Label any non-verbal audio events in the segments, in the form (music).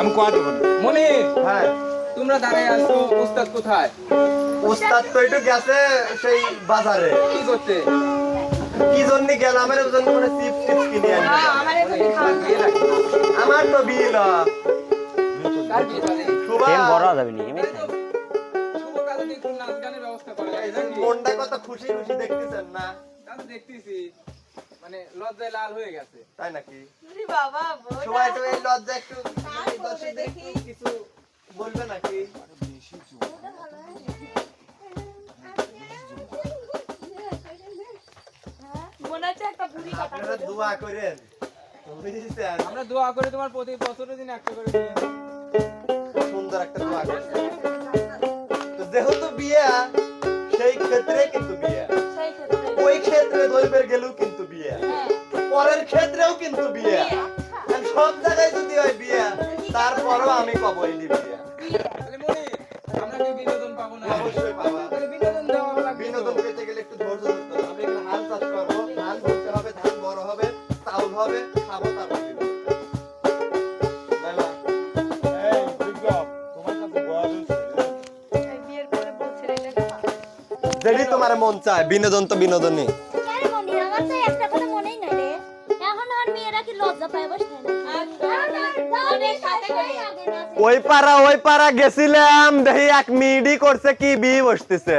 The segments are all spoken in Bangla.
আমি কোয়া দেবো না। মনির হ্যাঁ। তোমরা দাঁড়ায় আসছো উস্তাদ কোথায়? ওস্তাদ তো একটু গেছে সেই বাজারে। কি করতে কি জন্য গেল? আমার জন্য করে চিপস টিপস কিনে আনবে আমারে তো খাওয়া। আমার তো বিল বড় যাবে নি নাকি? মনটা কত খুশি খুশি দেখতেছেন না? দেখতেছি। মানে লজ্জায় লাল হয়ে গেছে। তাই নাকি? বাবা সবাই তো এই লজ্জা একটু। কিছু বলবে নাকি? মনে হচ্ছে একটা বুড়ি কথা আপনারা দোয়া করেন। আমরা দোয়া করে তোমার প্রতি বছরের দিন একটা করে সুন্দর একটা দোয়া করছেন তো যেহেতু বিয়ে সেই ক্ষেত্রে কিন্তু বিয়ে। সেই ক্ষেত্রে। ওই ক্ষেত্রে গেলেও হ্যাঁ পরের ক্ষেত্রেও কিন্তু বিয়ে। বিয়ে, সব জায়গায় যদি হয় বিয়ে তারপরও আমি পাবো এই বিয়ে। তাহলে মনির আমরা কি বিনোদন পাবো না? পেতে গেলে একটু ধৈর্য ধরতে হবে। ধান চাষ করব। ধান হবে ধান বড় হবে চাউল হবে খাব তারপর যেটি তোমার মন চায় বিনোদন তো বিনোদনই। ওই পাড়া ওই পাড়া গেছিলাম। দেখি এক মিডি করছে কি বি বসতেছে।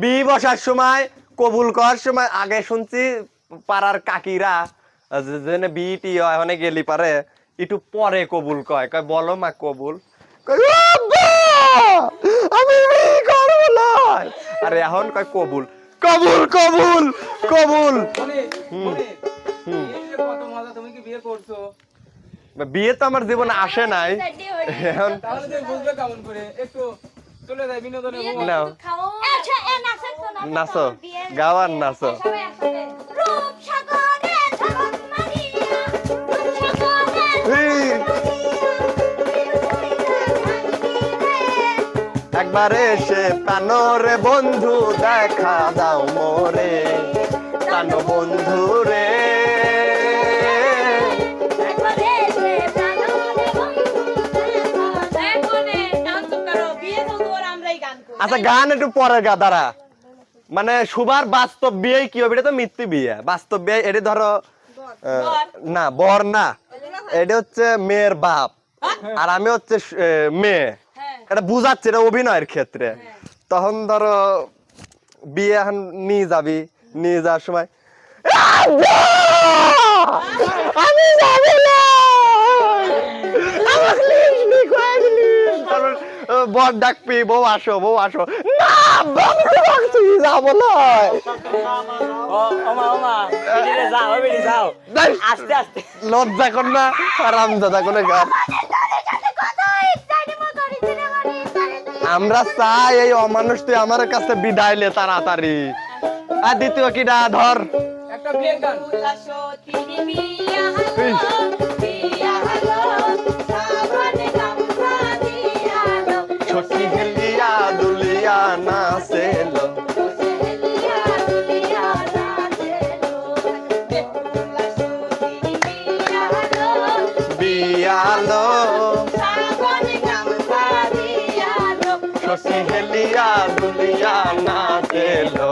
বি বসার সময় কবুল করার সময় আগে শুনছি পাড়ার কাকিরা যেনে বিটি হয় ওখানে গেলি পারে একটু পরে কবুল কয়। কয় বলো মা কবুল। আমি করব না। আরে এখন কয় কবুল কবুল কবুল কবুল। হুম। হুম। কত মজা তুমি কি বিয়ে করছ? বিয়ে তো আমার জীবনে আসে নাই। এখন নাচো তো নাচো। একবার এসে প্রাণরে বন্ধু দেখা দাও মোরে। প্রাণ বন্ধু রে। আচ্ছা গান একটু পরে গা দাঁড়া। মানে সুবার বাস্তব বিয়ে কি হবে? এটা তো মৃত্যু বিয়ে। বাস্তব বিয়ে এটা ধরো না বর না। এটা হচ্ছে মেয়ের বাপ। আর আমি হচ্ছে মেয়ে। এটা বুঝাচ্ছে এটা অভিনয়ের ক্ষেত্রে। তখন ধরো বিয়ে এখন নিয়ে যাবি নিয়ে যাওয়ার সময় আমি যাব না! (laughs) আমাকে বর ডাকবি বউ আসো বউ আসো। না আব্বা, আমি তোমাকে তুই না। ও ওমা ওমা বেরিয়ে যাও বেরিয়ে যাও। দেখ, আস্তে আস্তে। লজ্জা কর না আরাম দাদা করে গান আমরা চাই এই অমানুষ তুই আমার কাছে বিদায় লে তাড়াতাড়ি। আর দ্বিতীয় কিডা ধর। একটা বিয়ের গান ছটি হেলিয়া দুলিয়া না সেলো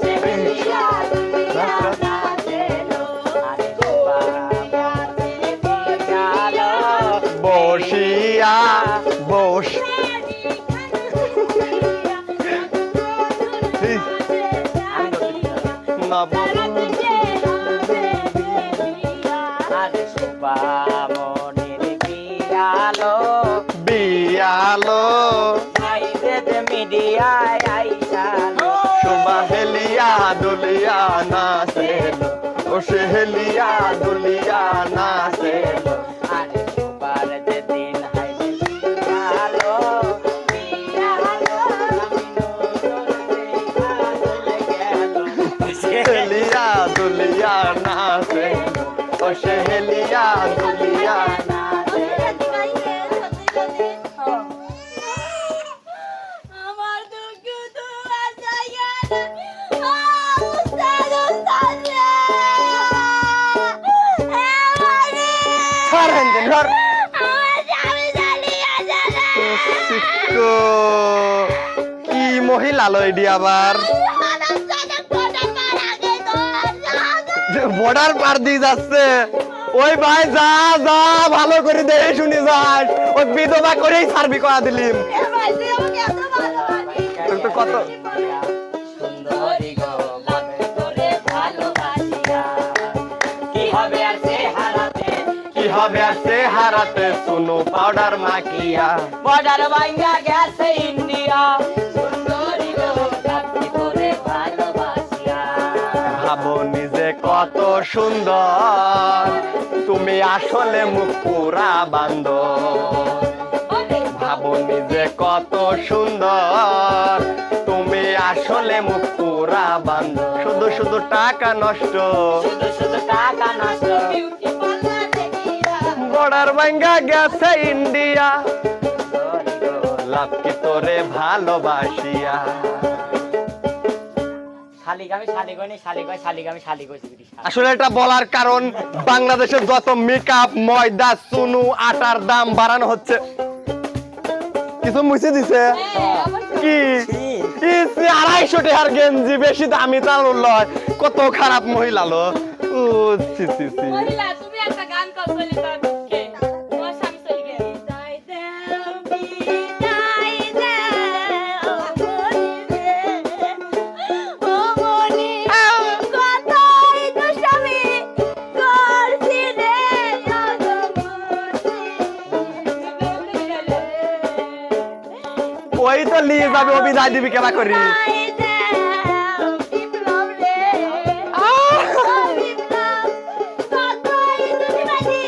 সেলিয়া দুলিয়া না দেলো আরে বাবা চলো বসিয়া বস বিয়ালো বিয়ালো মিডিয়ায় আইসালো শোভা হেলিয়া দুলিয়া না সেলো ও সেহেলিয়া দুলিয়া না গো কি মহিলা লইডি আবার। বর্ডার পার দিয়ে যাচ্ছে। ওই ভাই, যা যা, ভালো করে দেখে শুনি যাস। ওই বিধবা করেই সার্ভি করা দিলিম। কত সুন্দরী গো ভালোবাসিয়া। কি হবে কি হবে আর সে হারাতে শুনো? পাউডার মাখিয়া। বর্ডার ভাঙ্গা গেছে ইন্ডিয়া। ভাবো নিজে কত সুন্দর। তুমি আসলে মুখ পুরা বান্ধ ভাবো নিজে কত সুন্দর। তুমি আসলে মুখ পুরা বান্ধ শুধু শুধু টাকা নষ্ট। শুধু শুধু টাকা নষ্ট। বর্ডার ভাঙ্গা গেছে ইন্ডিয়া। লাভ কি তোরে ভালোবাসিয়া। আসলে এটা বলার কারণ বাংলাদেশের যত মেকআপ ময়দা চুনু আটার দাম বাড়ানো হচ্ছে। কিছু মুছে দিছে? কি? আড়াইশো টাকার গেঞ্জি বেশি দামি তার লয়। কত খারাপ মহিলা লো। ও সি সি সি ওই তো নিয়ে যাবে দিবি করি বিদায় ও বিপ্লব কথাই দুষ্টামি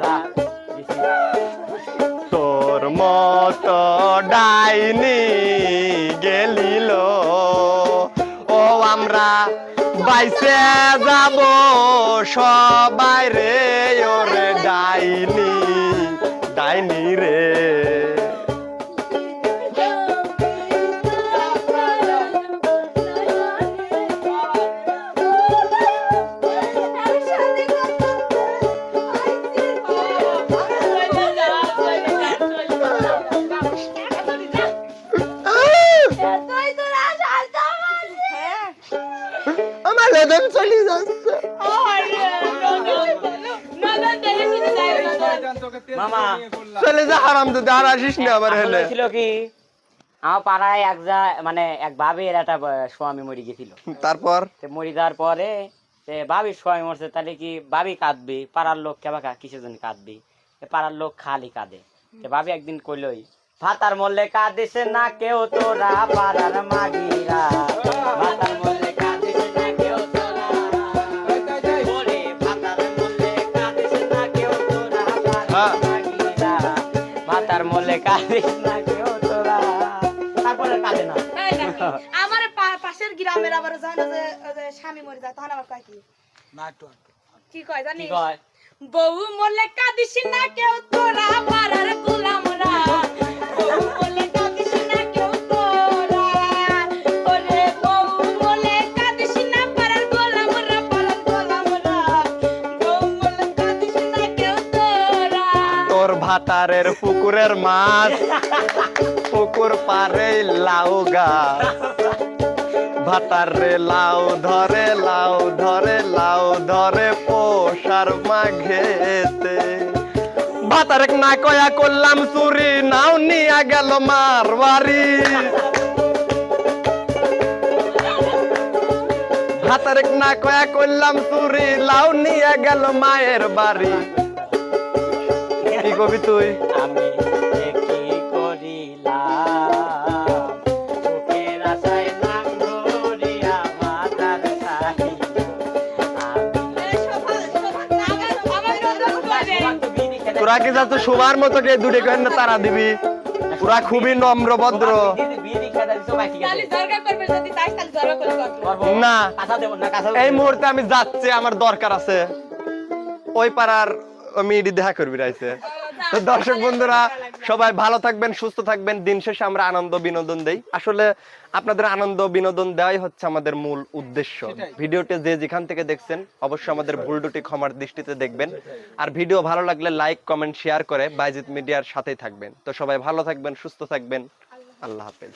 যা, দিছি। তোর মত ডাইনি গেলিল ও আমরা বাইসে যাব সবাই রে ওরে ডাইনি ডাইনি রে। আমার লেদন চলে যাচ্ছে। মামা। চলে যা হারাম তো আর আসিস না আবার হেলে। হয়েছিল কি আমার পাড়ায় এক যা মানে এক ভাবির একটা স্বামী মরে গেছিল। তারপর? মরে যাওয়ার পরে স্বামী মরছে তাহলে কি ভাবি কাঁদবি? পাড়ার লোক কেবা কিছু জন কাঁদবি? পাড়ার লোক খালি কাঁদে। ভাবি একদিন কইলই ভাতার মল্লে কাঁদিস না কেউ তোরা পাড়ার মাগিরা। হ্যাঁ। মলে তারপরে না। আমার পা- পাশের গ্রামের আবার জানো যে স্বামী মরে যায় তখন আবার কয় কি? কি কয় জানি কয়? বউ মলে কাঁদিস না কেউ তোরা ভাতারের পুকুরের মাছ, পুকুর পারে লাউ গাছ। ভাতার রে লাউ ধরে লাউ ধরে লাউ ধরে পোষার মাঘেতে। ভাতারেক না কয়া করলাম চুরি, নাও নিয়া গেল মারবাড়ি ভাতারেক না কয়া করলাম চুরি, লাউ নিয়া গেল মায়ের বাড়ি। কি কবি তুই। আমি যে কি করিলাম? চোখের আশায় নাম ধরিয়া মাতার সাহিল তোরা কি যাচ্ছ শোবার মতো কে দুটে কেন তারা দিবি? তোরা খুবই নম্র ভদ্র। তাহলে দরকার করবে যদি চাইস তাহলে দরকার করে করবে। না। এই মুহূর্তে আমি যাচ্ছি আমার দরকার আছে। ওই পাড়ার মিডি দেখা করবি রাইছে তো দর্শক বন্ধুরা সবাই ভালো থাকবেন সুস্থ থাকবেন। দিন শেষে আমরা আনন্দ বিনোদন দেই। আসলে আপনাদের আনন্দ বিনোদন দেওয়াই হচ্ছে আমাদের মূল উদ্দেশ্য। ভিডিওটি যে যেখান থেকে দেখছেন অবশ্যই আমাদের ভুল দুটি ক্ষমার দৃষ্টিতে দেখবেন। আর ভিডিও ভালো লাগলে লাইক কমেন্ট শেয়ার করে বাইজিত মিডিয়ার সাথেই থাকবেন। তো সবাই ভালো থাকবেন সুস্থ থাকবেন। আল্লাহ হাফেজ।